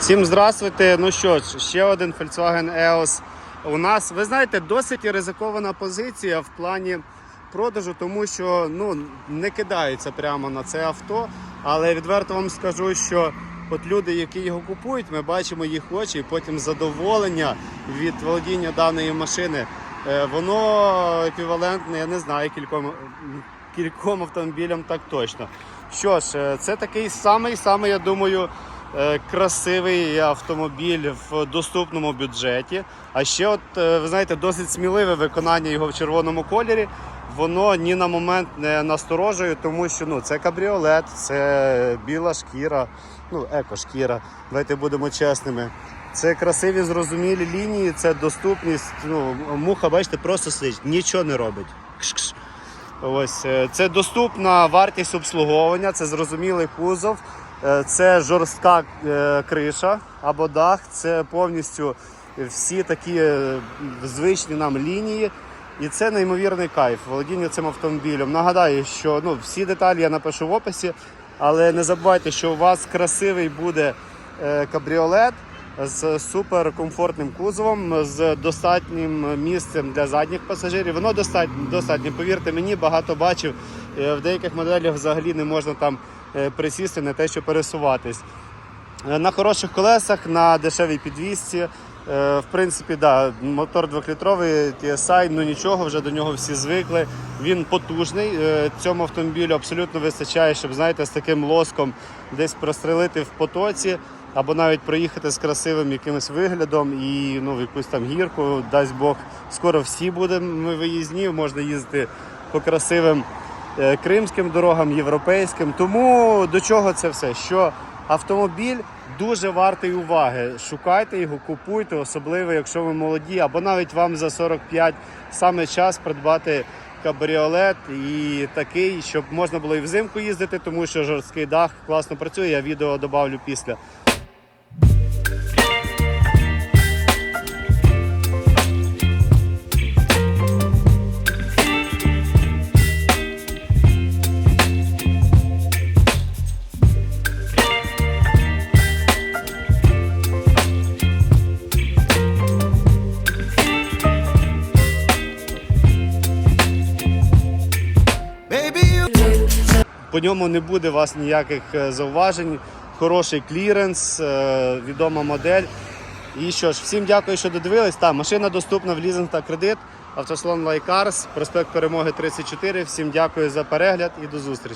Всім здравствуйте. Ну що ж, ще один Volkswagen EOS. У нас, ви знаєте, досить ризикована позиція в плані продажу, тому що ну, не кидаються прямо на це авто. Але відверто вам скажу, що от люди, які його купують, ми бачимо їх очі, і потім задоволення від володіння даної машини. Е, Воно еквівалентне, я не знаю, кільком, кільком автомобілям так точно. Що ж, е, це такий самий, самий, я думаю, красивий автомобіль в доступному бюджеті. А ще, от, е, ви знаєте, досить сміливе виконання його в червоному кольорі. Воно ні на момент не насторожує, тому що ну, це кабріолет, це біла шкіра, ну, екошкіра. Давайте будемо чесними. Це красиві зрозумілі лінії, це доступність. Ну, муха, бачите, просто сидить, нічого не робить. Кш-кш. Ось е, це доступна вартість обслуговування, це зрозумілий кузов, е, це жорстка е, криша або дах, це повністю всі такі е, звичні нам лінії. І це неймовірний кайф володіння цим автомобілем. Нагадаю, що ну, всі деталі я напишу в описі, але не забувайте, що у вас красивий буде е, кабріолет з суперкомфортним кузовом, з достатнім місцем для задніх пасажирів. Воно достатньо, достатньо. Повірте мені, багато бачив. е, В деяких моделях взагалі не можна там е, присісти, не те, що пересуватись. Е, На хороших колесах, на дешевій підвісці. Е, В принципі, да, мотор 2-літровий TSI, ну нічого, вже до нього всі звикли. Він потужний. Е, Цьому автомобілю абсолютно вистачає, щоб знаєте, з таким лоском десь прострелити в потоці, або навіть проїхати з красивим якимось виглядом і ну, в якусь там гірку, дасть Бог. Скоро всі будемо виїзні, можна їздити по красивим е, кримським дорогам, європейським. Тому до чого це все? Що автомобіль дуже вартий уваги. Шукайте його, купуйте, особливо, якщо ви молоді, або навіть вам за 45 саме час придбати кабріолет і такий, щоб можна було і взимку їздити, тому що жорсткий дах класно працює. Я відео додавлю після. По ньому не буде у вас ніяких е, зауважень. Хороший кліренс, е, відома модель. І що ж, всім дякую, що додивились. Та, машина доступна в лізинг та кредит. Автослон Лайкарс, проспект Перемоги 34. Всім дякую за перегляд і до зустрічі.